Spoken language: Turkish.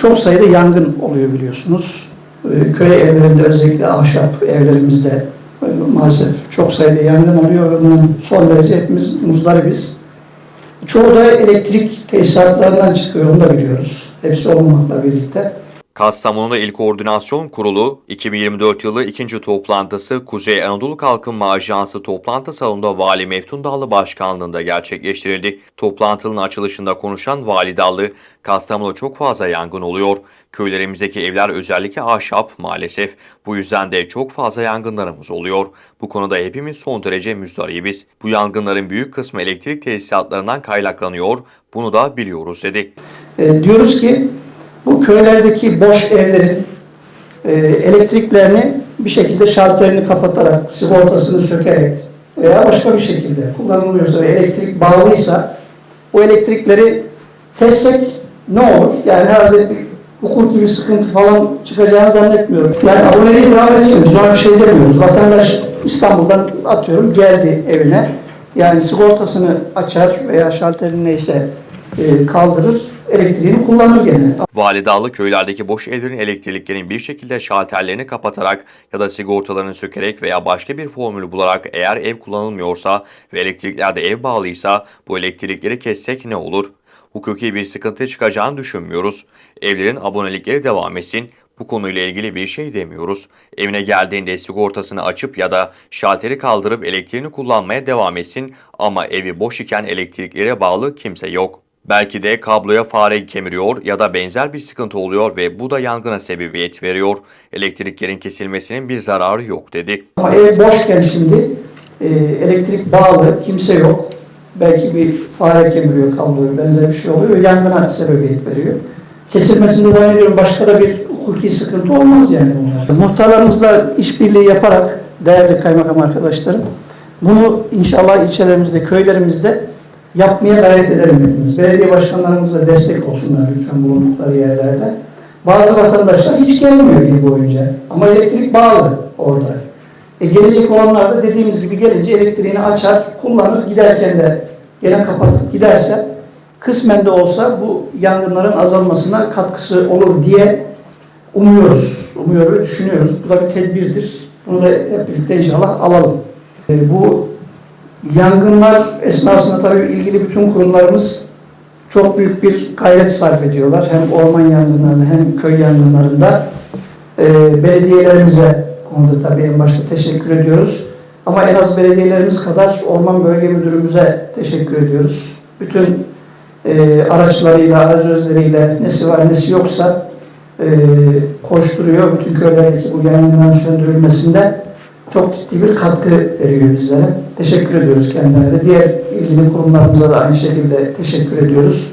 çok sayıda yangın oluyor biliyorsunuz. E, köy evlerinde özellikle ahşap evlerimizde e, maalesef çok sayıda yangın oluyor bunun son derece hepimiz muzdaribiz. Çoğu da elektrik tesisatlarından çıkıyor, onu da biliyoruz. Hepsi olmamakla birlikte. Kastamonu'da İl Koordinasyon Kurulu 2024 yılı ikinci toplantısı Kuzey Anadolu Kalkınma Ajansı toplantı salonunda Vali Meftun Dallı başkanlığında gerçekleştirildi. Toplantının açılışında konuşan Vali Dallı, Kastamonu'da çok fazla yangın oluyor. Köylerimizdeki evler özellikle ahşap maalesef. Bu yüzden de çok fazla yangınlarımız oluyor. Bu konuda hepimiz son derece müzdaribiz. Bu yangınların büyük kısmı elektrik tesisatlarından kaynaklanıyor. Bunu da biliyoruz dedi. E, diyoruz ki bu köylerdeki boş evlerin e, elektriklerini bir şekilde şalterini kapatarak, sigortasını sökerek veya başka bir şekilde kullanılmıyorsa ve elektrik bağlıysa o elektrikleri kessek ne olur? Yani herhalde bir hukuki bir sıkıntı falan çıkacağını zannetmiyorum. Yani aboneliği devam etsin. Biz ona bir şey demiyoruz. Vatandaş İstanbul'dan atıyorum geldi evine. Yani sigortasını açar veya şalterini neyse e, kaldırır. Elektriğini kullanır gene. Vali Dağlı köylerdeki boş evlerin elektriklerin bir şekilde şalterlerini kapatarak ya da sigortalarını sökerek veya başka bir formül bularak eğer ev kullanılmıyorsa ve elektriklerde ev bağlıysa bu elektrikleri kessek ne olur? Hukuki bir sıkıntı çıkacağını düşünmüyoruz. Evlerin abonelikleri devam etsin. Bu konuyla ilgili bir şey demiyoruz. Evine geldiğinde sigortasını açıp ya da şalteri kaldırıp elektriğini kullanmaya devam etsin ama evi boş iken elektriklere bağlı kimse yok. Belki de kabloya fare kemiriyor ya da benzer bir sıkıntı oluyor ve bu da yangına sebebiyet veriyor. Elektriklerin kesilmesinin bir zararı yok dedi. Ama ev boşken şimdi e, elektrik bağlı, kimse yok. Belki bir fare kemiriyor kabloyu, benzer bir şey oluyor. Yangına sebebiyet veriyor. Kesilmesinde zannediyorum başka da bir hukuki sıkıntı olmaz yani bunlar. Muhtarlarımızla işbirliği yaparak değerli kaymakam arkadaşlarım bunu inşallah ilçelerimizde, köylerimizde yapmaya gayret edelim hepimiz. Belediye başkanlarımızla destek olsunlar lütfen bulundukları yerlerde. Bazı vatandaşlar hiç gelmiyor yıl boyunca. Ama elektrik bağlı orada. E gelecek olanlar da dediğimiz gibi gelince elektriğini açar, kullanır, giderken de gene kapatıp giderse kısmen de olsa bu yangınların azalmasına katkısı olur diye umuyoruz. Umuyor ve düşünüyoruz. Bu da bir tedbirdir. Bunu da hep birlikte inşallah alalım. E, bu yangınlar esnasında tabii ilgili bütün kurumlarımız çok büyük bir gayret sarf ediyorlar. Hem orman yangınlarında hem köy yangınlarında. E, belediyelerimize konuda tabii en başta teşekkür ediyoruz. Ama en az belediyelerimiz kadar Orman Bölge Müdürümüze teşekkür ediyoruz. Bütün e, araçlarıyla, arazözleriyle nesi var nesi yoksa e, koşturuyor. Bütün köylerdeki bu yangınların söndürülmesinde çok ciddi bir katkı veriyor bizlere. Teşekkür ediyoruz kendilerine de. Diğer ilgili kurumlarımıza da aynı şekilde teşekkür ediyoruz.